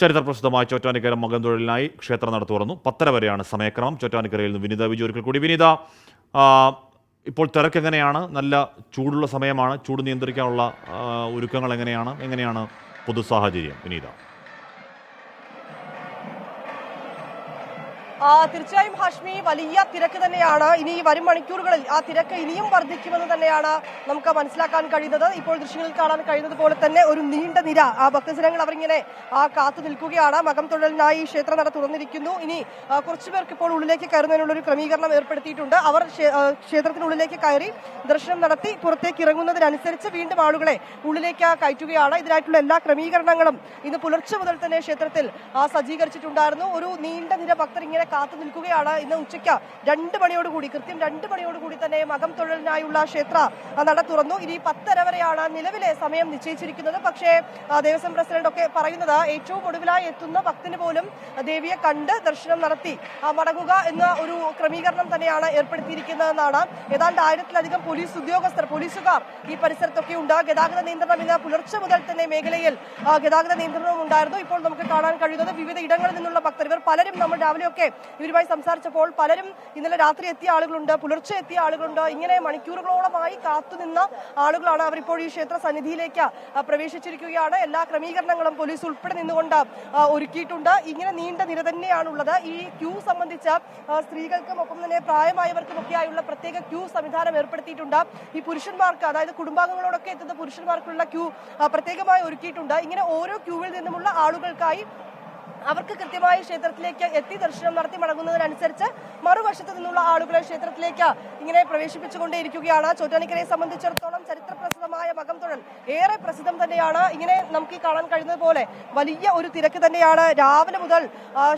ചരിത്രപ്രസിദ്ധമായ ചോറ്റാനിക്കര മകൻ തൊഴിലിനായി ക്ഷേത്ര നട തുറന്നു. പത്തര വരെയാണ് സമയക്രമം. ചോറ്റാനിക്കരയിൽ നിന്ന് വിനിത വിജു ഒരിക്കൽ കൂടി. വിനിത ഇപ്പോൾ തിരക്ക് എങ്ങനെയാണ് നല്ല ചൂടുള്ള സമയമാണ്. ചൂട് നിയന്ത്രിക്കാനുള്ള ഒരുക്കങ്ങൾ എങ്ങനെയാണ്? എങ്ങനെയാണ് പൊതു സാഹചര്യം വിനീത. തീർച്ചയായും ഹാഷ്മി വലിയ തിരക്ക് തന്നെയാണ്. ഇനി വരും മണിക്കൂറുകളിൽ ആ തിരക്ക് ഇനിയും വർദ്ധിക്കുമെന്ന് തന്നെയാണ് നമുക്ക് മനസ്സിലാക്കാൻ കഴിയുന്നത്. ഇപ്പോൾ ദൃശ്യങ്ങളിൽ കാണാൻ കഴിയുന്നത് പോലെ തന്നെ ഒരു നീണ്ട നിര ആ ഭക്തജനങ്ങൾ അവരിങ്ങനെ ആ കാത്തു നിൽക്കുകയാണ്. മകം തൊഴിലിനായി ക്ഷേത്ര നട തുറന്നിരിക്കുന്നു. ഇനി കുറച്ചു പേർക്ക് ഇപ്പോൾ ഉള്ളിലേക്ക് കയറുന്നതിനുള്ള ഒരു ക്രമീകരണം ഏർപ്പെടുത്തിയിട്ടുണ്ട്. അവർ ക്ഷേത്രത്തിനുള്ളിലേക്ക് കയറി ദർശനം നടത്തി പുറത്തേക്ക് ഇറങ്ങുന്നതിനനുസരിച്ച് വീണ്ടും ആളുകളെ ഉള്ളിലേക്ക് കയറ്റുകയാണ്. ഇതിനായിട്ടുള്ള എല്ലാ ക്രമീകരണങ്ങളും ഇന്ന് പുലർച്ചെ മുതൽ തന്നെ ക്ഷേത്രത്തിൽ സജ്ജീകരിച്ചിട്ടുണ്ടായിരുന്നു. ഒരു നീണ്ട നിര ഭക്തർ ഇങ്ങനെ കാത്തു നിൽക്കുകയാണ്. ഇന്ന് ഉച്ചയ്ക്ക് രണ്ട് മണിയോടുകൂടി കൃത്യം രണ്ട് മണിയോടുകൂടി തന്നെ മകം തൊഴിലിനായുള്ള ക്ഷേത്ര നട തുറന്നു. ഇനി പത്തര വരെയാണ് നിലവിലെ സമയം നിശ്ചയിച്ചിരിക്കുന്നത്. പക്ഷേ ദേവസ്വം പ്രസിഡന്റ് ഒക്കെ പറയുന്നത് ഏറ്റവും ഒടുവിലായി എത്തുന്ന ഭക്തന് പോലും ദേവിയെ കണ്ട് ദർശനം നടത്തി മടങ്ങുക എന്ന ഒരു ക്രമീകരണം തന്നെയാണ് ഏർപ്പെടുത്തിയിരിക്കുന്നതെന്നാണ്. ഏതാണ്ട് ആയിരത്തിലധികം പോലീസ് ഉദ്യോഗസ്ഥർ പോലീസുകാർ ഈ പരിസരത്തൊക്കെ ഉണ്ട്. ഗതാഗത നിയന്ത്രണം ഇന്ന് പുലർച്ചെ മുതൽ തന്നെ മേഖലയിൽ ഗതാഗത നിയന്ത്രണവും ഉണ്ടായിരുന്നു. ഇപ്പോൾ നമുക്ക് കാണാൻ കഴിയുന്നത് വിവിധ ഇടങ്ങളിൽ നിന്നുള്ള ഭക്തർ ഇവർ പലരും നമ്മൾ രാവിലെയൊക്കെ ഇവരുമായി സംസാരിച്ചപ്പോൾ പലരും ഇന്നലെ രാത്രി എത്തിയ ആളുകളുണ്ട് പുലർച്ചെ എത്തിയ ആളുകളുണ്ട്. ഇങ്ങനെ മണിക്കൂറുകളോളമായി കാത്തുനിന്ന ആളുകളാണ് അവരിപ്പോൾ ഈ ക്ഷേത്ര സന്നിധിയിലേക്ക് പ്രവേശിച്ചിരിക്കുകയാണ്. എല്ലാ ക്രമീകരണങ്ങളും പോലീസ് ഉൾപ്പെടെ നിന്നുകൊണ്ട് ഒരുക്കിയിട്ടുണ്ട്. ഇങ്ങനെ നീണ്ട നിര തന്നെയാണുള്ളത്. ഈ ക്യൂ സംബന്ധിച്ച് സ്ത്രീകൾക്കും ഒപ്പം തന്നെ പ്രായമായവർക്കും ഒക്കെയായുള്ള പ്രത്യേക ക്യൂ സംവിധാനം ഏർപ്പെടുത്തിയിട്ടുണ്ട്. ഈ പുരുഷന്മാർക്ക് അതായത് കുടുംബാംഗങ്ങളോടൊക്കെ എത്തുന്ന പുരുഷന്മാർക്കുള്ള ക്യൂ പ്രത്യേകമായി ഒരുക്കിയിട്ടുണ്ട്. ഇങ്ങനെ ഓരോ ക്യൂവിൽ നിന്നുമുള്ള ആളുകൾക്കായി അവർക്ക് കൃത്യമായി ക്ഷേത്രത്തിലേക്ക് എത്തി ദർശനം നടത്തി മടങ്ങുന്നതിനനുസരിച്ച് മറുവശത്ത് നിന്നുള്ള ആളുകളെ ക്ഷേത്രത്തിലേക്ക് ഇങ്ങനെ പ്രവേശിപ്പിച്ചുകൊണ്ടേയിരിക്കുകയാണ്. ചോറ്റാനിക്കരയെ സംബന്ധിച്ചിടത്തോളം ചരിത്രപ്രസിദ്ധമായ മകം തൊഴൽ ഏറെ പ്രസിദ്ധം തന്നെയാണ്. ഇങ്ങനെ നമുക്ക് കാണാൻ കഴിയുന്നത് പോലെ വലിയ ഒരു തിരക്ക് തന്നെയാണ് രാവിലെ മുതൽ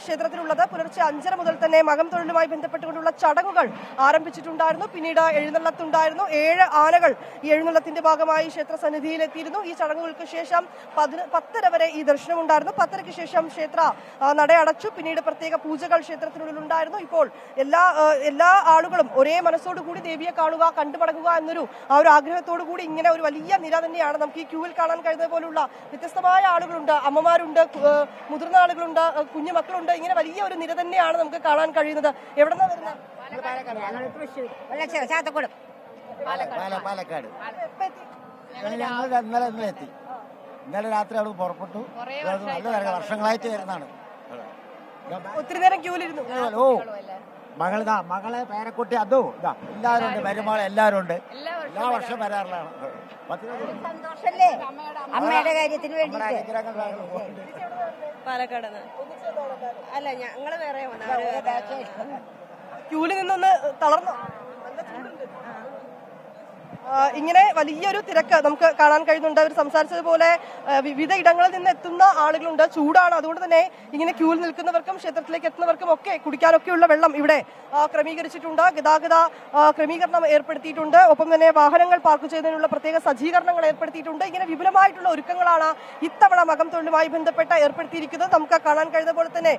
ക്ഷേത്രത്തിലുള്ളത്. പുലർച്ചെ അഞ്ചര മുതൽ തന്നെ മകം തൊഴിലുമായി ബന്ധപ്പെട്ടുകൊണ്ടുള്ള ചടങ്ങുകൾ ആരംഭിച്ചിട്ടുണ്ടായിരുന്നു. പിന്നീട് എഴുന്നള്ളത്തുണ്ടായിരുന്നു. ഏഴ് ആനകൾ ഈ എഴുന്നള്ളത്തിന്റെ ഭാഗമായി ക്ഷേത്ര സന്നിധിയിൽ എത്തിയിരുന്നു ഈ ചടങ്ങുകൾക്ക് ശേഷം പതിന പത്തര വരെ ഈ ദർശനം ഉണ്ടായിരുന്നു പത്തരയ്ക്ക് ശേഷം ക്ഷേത്ര ആ, നട അടച്ചു. പിന്നീട് പ്രത്യേക പൂജകൾ ക്ഷേത്രത്തിനുള്ളിൽ ഉണ്ടായിരുന്നു. ഇപ്പോൾ എല്ലാ എല്ലാ ആളുകളും ഒരേ മനസ്സോടുകൂടി ദേവിയെ കാണുക കണ്ടുപടങ്ങുക എന്നൊരു ആ ഒരു ആഗ്രഹത്തോടു കൂടി ഇങ്ങനെ ഒരു വലിയ നിര തന്നെയാണ് നമുക്ക് ഈ ക്യൂവിൽ കാണാൻ കഴിയുന്നത് പോലുള്ള വ്യത്യസ്തമായ ആളുകളുണ്ട്. അമ്മമാരുണ്ട് മുതിർന്ന ആളുകളുണ്ട് കുഞ്ഞു മക്കളുണ്ട്. ഇങ്ങനെ വലിയ ഒരു നിര തന്നെയാണ് നമുക്ക് കാണാൻ കഴിയുന്നത്. എവിടെ നിന്നാണ് വരുന്നത് പാലക്കാട്. ഞങ്ങൾ ഇന്നലെ ഇന്നലെ എത്തി. ഇന്നലെ രാത്രി അവിടെ പുറപ്പെട്ടു. നല്ല തിരക്ക്. വർഷങ്ങളായിട്ട് വരുന്നതാണ് ഒത്തിരി നേരം ക്യൂലിരുന്നു ഓ മകളിതാ മകളെ പേരക്കുട്ടി അതോ. ഇതാ എല്ലാവരും ഉണ്ട് മരുമകൾ എല്ലാവരും ഉണ്ട് എല്ലാ വർഷം വരാറുള്ളതാണ്. അമ്മയുടെ കാര്യത്തിന് വേണ്ടി പാലക്കാട് അല്ല? ഞങ്ങൾ വേറെ ക്യൂലിൽ നിന്നൊന്ന് തളർന്നു. നല്ല ചൂടുണ്ട്. ആ, ഇങ്ങനെ വലിയൊരു തിരക്ക് നമുക്ക് കാണാൻ കഴിയുന്നുണ്ട്. അവർ സംസാരിച്ചതുപോലെ വിവിധ ഇടങ്ങളിൽ നിന്ന് എത്തുന്ന ആളുകളുണ്ട്. ചൂടാണ്. അതുകൊണ്ട് തന്നെ ഇങ്ങനെ ക്യൂൽ നിൽക്കുന്നവർക്കും ക്ഷേത്രത്തിലേക്ക് എത്തുന്നവർക്കും ഒക്കെ കുടിക്കാനൊക്കെയുള്ള വെള്ളം ഇവിടെ ക്രമീകരിച്ചിട്ടുണ്ട്. ഗതാഗത ക്രമീകരണം ഏർപ്പെടുത്തിയിട്ടുണ്ട്. ഒപ്പം തന്നെ വാഹനങ്ങൾ പാർക്ക് ചെയ്യുന്നതിനുള്ള പ്രത്യേക സജ്ജീകരണങ്ങൾ ഏർപ്പെടുത്തിയിട്ടുണ്ട്. ഇങ്ങനെ വിപുലമായിട്ടുള്ള ഒരുക്കങ്ങളാണ് ഇത്തവണ മകം തൊഴിലുമായി ബന്ധപ്പെട്ട് ഏർപ്പെടുത്തിയിരിക്കുന്നത്. നമുക്ക് കാണാൻ കഴിയുന്ന പോലെ തന്നെ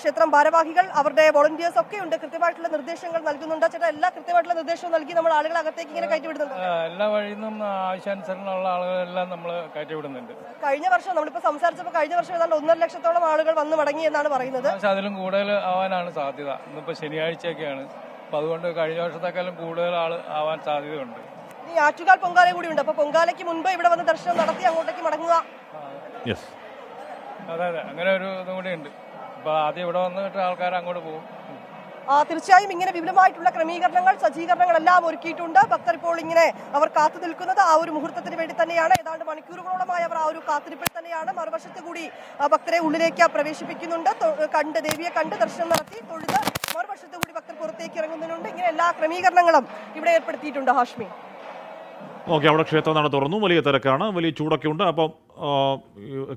ക്ഷേത്രം ഭാരവാഹികൾ അവരുടെ വോളണ്ടിയേഴ്സ് ഒക്കെ ഉണ്ട്. കൃത്യമായിട്ടുള്ള നിർദ്ദേശങ്ങൾ നൽകുന്നുണ്ട്. ചേട്ടാ എല്ലാ കൃത്യമായിട്ടുള്ള നിർദ്ദേശവും നൽകി നമ്മൾ ആളുകളെ അകത്തേക്ക് ഇങ്ങനെ കയറ്റി വിടുന്നുണ്ട്. എല്ലാ വഴിയിൽ നിന്നും ആവശ്യാനുസരണമുള്ള ആളുകളെല്ലാം നമ്മൾ കയറ്റി വിടുന്നുണ്ട് കഴിഞ്ഞ വർഷം നമ്മളിപ്പോ സംസാരിച്ചപ്പോൾ കഴിഞ്ഞ വർഷം ഏതാണ്ട് ഒന്നര ലക്ഷത്തോളം ആളുകൾ വന്ന് മടങ്ങി എന്നാണ് പറയുന്നത്. പക്ഷെ അതിലും കൂടുതൽ ആവാനാണ് സാധ്യത. ഇന്നിപ്പോൾ ശനിയാഴ്ചയൊക്കെയാണ്. അപ്പം അതുകൊണ്ട് കഴിഞ്ഞ വർഷത്തെക്കാളും കൂടുതൽ ആൾ ആവാൻ സാധ്യതയുണ്ട്. ഈ ആറ്റുകാൽ പൊങ്കാല കൂടി ഉണ്ട്. അപ്പൊ പൊങ്കാലയ്ക്ക് മുൻപ് ഇവിടെ വന്ന് ദർശനം നടത്തി അങ്ങോട്ടേക്ക് മടങ്ങുക. യെസ്. അതെ അതെ. അങ്ങനെ ഒരു ഇതും കൂടി ഉണ്ട്. അപ്പോൾ ആദ്യം ഇവിടെ വന്നിട്ട് ആൾക്കാർ അങ്ങോട്ട് പോകും. തീർച്ചയായും ഇങ്ങനെ വിപുലമായിട്ടുള്ള ക്രമീകരണങ്ങൾ സജ്ജീകരണങ്ങളെല്ലാം ഒരുക്കിയിട്ടുണ്ട്. ഭക്തർ ഇപ്പോൾ ഇങ്ങനെ അവർ കാത്തു നിൽക്കുന്നത് ആ ഒരു മുഹൂർത്തത്തിന് വേണ്ടി തന്നെയാണ്. ഏതാണ്ട് മണിക്കൂറുകളോളമായി അവർ ആ ഒരു കാത്തിരിപ്പിൽ തന്നെയാണ്. മറുവശത്ത് കൂടി ഭക്തരെ ഉള്ളിലേക്ക് പ്രവേശിപ്പിക്കുന്നുണ്ട്. കണ്ട് ദേവിയെ കണ്ട് ദർശനം നടത്തി തൊഴുത് മറുവശത്ത് കൂടി ഭക്തർ പുറത്തേക്ക് ഇറങ്ങുന്നുണ്ട്. ഇങ്ങനെ എല്ലാ ക്രമീകരണങ്ങളും ഇവിടെ ഏർപ്പെടുത്തിയിട്ടുണ്ട് ഹാഷ്മി. ഓക്കെ അവിടെ ക്ഷേത്ര നട തുറന്നു. വലിയ തിരക്കാണ്. വലിയ ചൂടൊക്കെ ഉണ്ട് അപ്പം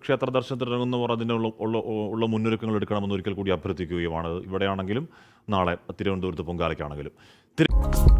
ക്ഷേത്ര ദർശനത്തിന് ഇറങ്ങുന്നവർ അതിനുള്ള ഉള്ള ഉള്ള മുന്നൊരുക്കങ്ങൾ എടുക്കണമെന്ന് ഒരിക്കൽ കൂടി അഭ്യർത്ഥിക്കുകയുമാണ്. ഇവിടെയാണെങ്കിലും നാളെ തിരുവനന്തപുരത്ത് പൊങ്കാലയ്ക്കാണെങ്കിലും. തിരു